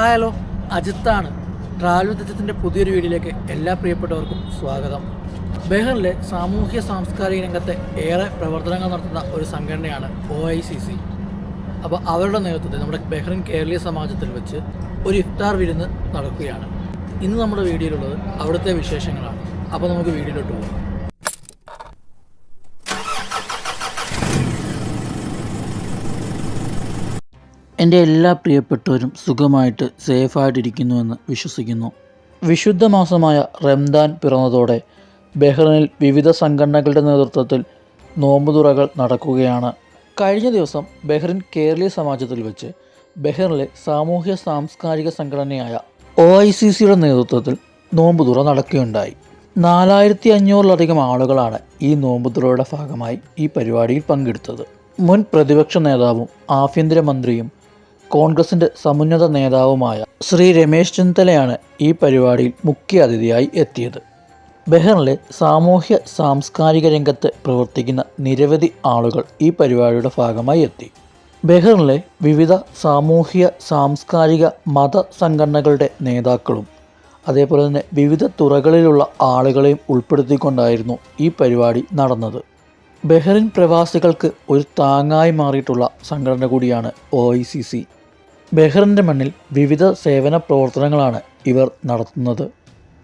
Hello അജിത്താണ് travel പുതിയൊരു വീഡിയോയിലേക്ക് എല്ലാ പ്രിയപ്പെട്ടവർക്കും സ്വാഗതം. ബെഹറിലെ സാമൂഹ്യ സാംസ്കാരിക രംഗത്തെ ഏറെ പ്രവർത്തനങ്ങൾ നടത്തുന്ന ഒരു സംഘടനയാണ് ഒ ഐ സി സി അപ്പോൾ അവരുടെ നേതൃത്വത്തിൽ നമ്മുടെ ബഹ്റിൻ കേരളീയ സമാജത്തിൽ വെച്ച് ഒരു ഇഫ്താർ വിരുന്ന് നടക്കുകയാണ്. ഇന്ന് നമ്മുടെ വീഡിയോയിലുള്ളത് അവിടുത്തെ വിശേഷങ്ങളാണ്. അപ്പോൾ നമുക്ക് വീഡിയോയിലോട്ട് പോകാം. എന്റെ എല്ലാ പ്രിയപ്പെട്ടവരും സുഖമായിട്ട് സേഫായിട്ടിരിക്കുന്നുവെന്ന് വിശ്വസിക്കുന്നു. വിശുദ്ധ മാസമായ റംദാൻ പിറന്നതോടെ ബഹ്റൈനിൽ വിവിധ സംഘടനകളുടെ നേതൃത്വത്തിൽ നോമ്പുതുറകൾ നടക്കുകയാണ്. കഴിഞ്ഞ ദിവസം ബഹ്റിൻ കേരളീയ സമാജത്തിൽ വെച്ച് ബഹ്റിനിലെ സാമൂഹ്യ സാംസ്കാരിക സംഘടനയായ ഒ ഐ സി സിയുടെ നേതൃത്വത്തിൽ നോമ്പുതുറ നടക്കുകയുണ്ടായി. നാലായിരത്തി അഞ്ഞൂറിലധികം ആളുകളാണ് ഈ നോമ്പുതുറയുടെ ഭാഗമായി ഈ പരിപാടിയിൽ പങ്കെടുത്തത്. മുൻ പ്രതിപക്ഷ നേതാവും ആഭ്യന്തരമന്ത്രിയും കോൺഗ്രസിന്റെ സമുന്നത നേതാവുമായ ശ്രീ രമേശ് ചെന്നിത്തലയാണ് ഈ പരിപാടിയിൽ മുഖ്യ അതിഥിയായി എത്തിയത്. ബെഹ്റിലെ സാമൂഹ്യ സാംസ്കാരിക രംഗത്ത് പ്രവർത്തിക്കുന്ന നിരവധി ആളുകൾ ഈ പരിപാടിയുടെ ഭാഗമായി എത്തി. ബെഹ്റിലെ വിവിധ സാമൂഹ്യ സാംസ്കാരിക മത സംഘടനകളുടെ നേതാക്കളും അതേപോലെ തന്നെ വിവിധ തുറകളിലുള്ള ആളുകളെയും ഉൾപ്പെടുത്തിക്കൊണ്ടായിരുന്നു ഈ പരിപാടി നടന്നത്. ബഹ്റിൻ പ്രവാസികൾക്ക് ഒരു താങ്ങായി മാറിയിട്ടുള്ള സംഘടന കൂടിയാണ് ഒ ബഹ്റിന്റെ മണ്ണിൽ വിവിധ സേവന പ്രവർത്തനങ്ങളാണ് ഇവർ നടത്തുന്നത്.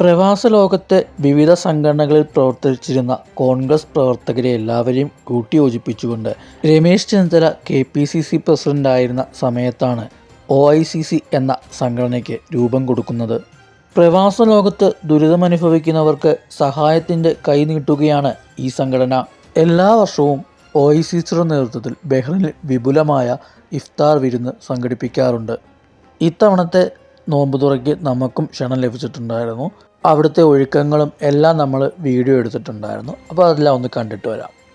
പ്രവാസ ലോകത്തെ വിവിധ സംഘടനകളിൽ പ്രവർത്തിച്ചിരുന്ന കോൺഗ്രസ് പ്രവർത്തകരെ എല്ലാവരെയും കൂട്ടിയോജിപ്പിച്ചുകൊണ്ട് Ramesh Chennithala K P C C പ്രസിഡന്റായിരുന്ന സമയത്താണ് ഒ ഐ സി സി എന്ന സംഘടനയ്ക്ക് രൂപം കൊടുക്കുന്നത്. പ്രവാസ ലോകത്ത് ദുരിതമനുഭവിക്കുന്നവർക്ക് സഹായത്തിന്റെ കൈ നീട്ടുകയാണ് ഈ സംഘടന. എല്ലാ വർഷവും ഒ ഐ സി സിയുടെ നേതൃത്വത്തിൽ ബഹ്റിനിൽ വിപുലമായ ഇഫ്താർ വിരുന്ന് സംഘടിപ്പിക്കാറുണ്ട്. ഇത്തവണത്തെ നോമ്പ് തുറയ്ക്ക് നമുക്കും ക്ഷണം ലഭിച്ചിട്ടുണ്ടായിരുന്നു. അവിടുത്തെ ഒഴുക്കങ്ങളും എല്ലാം നമ്മൾ വീഡിയോ എടുത്തിട്ടുണ്ടായിരുന്നു. അപ്പോൾ അതെല്ലാം ഒന്ന് കണ്ടിട്ട് വരാം.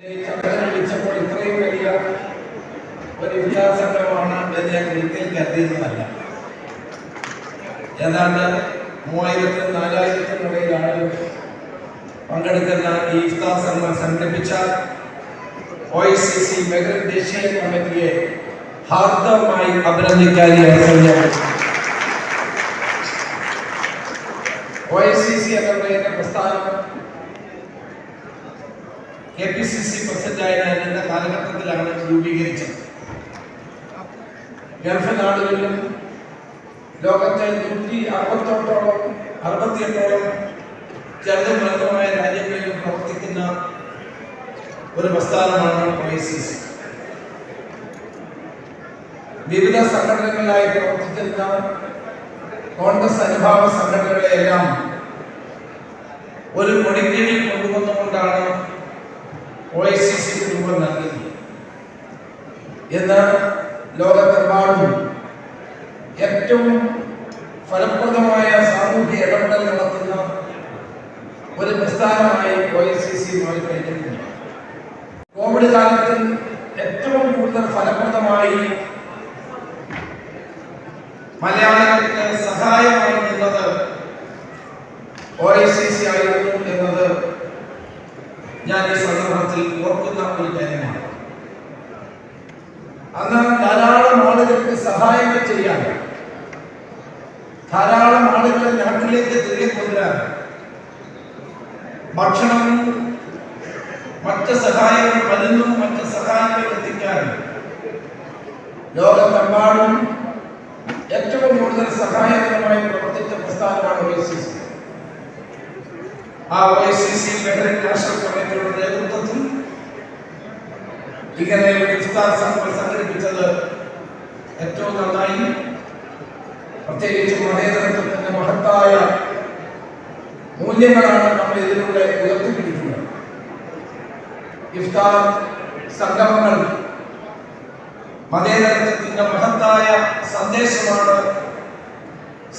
വിളിച്ചപ്പോൾ ഇത്രയും വലിയ ഒരു വിദ്യാസംഘമാണ് എന്ന് ഞാൻ ഒരിക്കലും കരുതിയിരുന്നതല്ല ഏതാണ്ട് മൂവായിരത്തി നാലായിരത്തിനിടയിൽ ആളുകൾ പങ്കെടുക്കുന്ന ഈ ഇഫ്താർ സംഘം സംഘടിപ്പിച്ച ഒ ഐ സി സി മെഗൻ ദേശീയ കമ്മിറ്റിയെ ഹാർദവമായി അഭിനന്ദിക്കാൻ ഈ അവസരം ഞാൻ ഒ ഐ സി സി എന്നുള്ള എന്റെ പ്രസ്ഥാനം കെ പി സി സി പ്രസിഡന്റായ എന്റെ കാലഘട്ടത്തിലാണ് രൂപീകരിച്ചത്. ഗൾഫ് നാടുകളിലും ലോകത്തെ നൂറ്റി അറുപത്തോട്ടോളം അറുപത്തിയെട്ടോളം ചെറുതും വലുതുമായ രാജ്യങ്ങളിലും പ്രവർത്തിക്കുന്ന ഒരു പ്രസ്ഥാനമാണ് ഐ സി സി വിവിധ സംഘടനകളിലായി പ്രവർത്തിച്ചിരുന്ന കോൺഗ്രസ് അനുഭാവ സംഘടനകളെയെല്ലാം ഒരു കൊടിക്കീഴിൽ കൊണ്ടുവന്നുകൊണ്ടാണ് ഒ ഐ സി സി രൂപം നൽകി എന്ന് ലോകത്തെമ്പാടും ഏറ്റവും ഫലപ്രദമായ സാമൂഹ്യ ഇടപെടൽ നടത്തുന്ന ഒരു പ്രസ്ഥാനമായി ഒ ഐ സി സി മാറിക്കഴിഞ്ഞിട്ടുണ്ട് കോവിഡ് കാലത്തിൽ ഏറ്റവും കൂടുതൽ ഫലപ്രദമായി മലയാളികൾക്ക് സഹായമായി നിന്നത് ഒ ഐ സി സി ആയിരുന്നു എന്നത് ഞാൻ ഈ സന്ദർഭത്തിൽ ഓർക്കുന്ന ഒരു കാര്യമാണ്. അന്ന് ധാരാളം ആളുകൾക്ക് സഹായങ്ങൾ ചെയ്യാൻ. ധാരാളം ആളുകളെ നാട്ടിലേക്ക് തിരികെ കൊണ്ടുവരാൻ ഭക്ഷണം മറ്റ് സഹായങ്ങൾ പലതും മറ്റ് സഹായങ്ങൾ എത്തിക്കാൻ. ലോകത്തെമ്പാടും ഏറ്റവും കൂടുതൽ സഹായകരമായി പ്രവർത്തിച്ച പ്രസ്ഥാനമാണ് ഒ സി സി. ആ O C C veteran national കമ്മിറ്റിയുടെ നേതൃത്വത്തിൽ ഇങ്ങനെ ഒരു ഇഫ്താർ സംഘം സംഘടിപ്പിച്ചത് ഏറ്റവും നന്നായി. പ്രത്യേകിച്ച് മതേതരത്വത്തിന്റെ മഹത്തായ മൂല്യങ്ങളാണ് നമ്മൾ ഇതിലൂടെ ഉയർത്തിപ്പിടിക്കുന്നത്. ഇഫ്താർ സംഗമങ്ങൾ മതേതരത്വത്തിന്റെ മഹത്തായ സന്ദേശമാണ്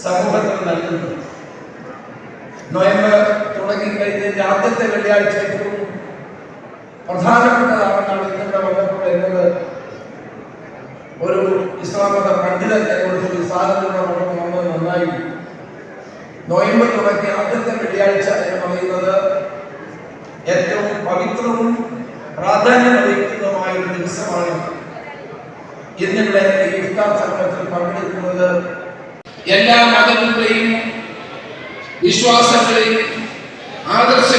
സമൂഹത്തിന് നൽകുന്നത്. നോയമ്പ് തുടങ്ങിക്കഴിഞ്ഞതിന്റെ ആദ്യത്തെ വെള്ളിയാഴ്ച പ്രധാനപ്പെട്ടതാണെന്നാണ് ഇന്നിവിടെ വന്നപ്പോൾ ഒരു ഇസ്ലാം പണ്ഡിതൻ എന്നോട് ഒരു നന്നായി. നോയമ്പ് തുടങ്ങിയ ആദ്യത്തെ വെള്ളിയാഴ്ച എന്ന് പറയുന്നത് ഏറ്റവും പവിത്രവും പ്രാധാന്യം ഒരു ദിവസമാണ് ഇന്നിവിടെ ഈ ഇഫ്താർ സംഘത്തിൽ പങ്കെടുക്കുന്നത്. എല്ലാ മതങ്ങളുടെയും വിശ്വാസങ്ങളെയും father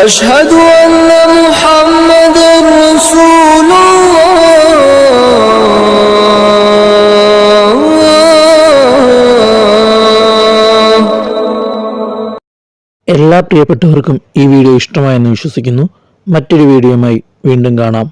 أشهد أن محمد رسول الله എല്ലാ പ്രിയപ്പെട്ടവർക്കും ഈ വീഡിയോ ഇഷ്ടമായെന്ന് വിശ്വസിക്കുന്നു മറ്റൊരു വീഡിയോയുമായി വീണ്ടും കാണാം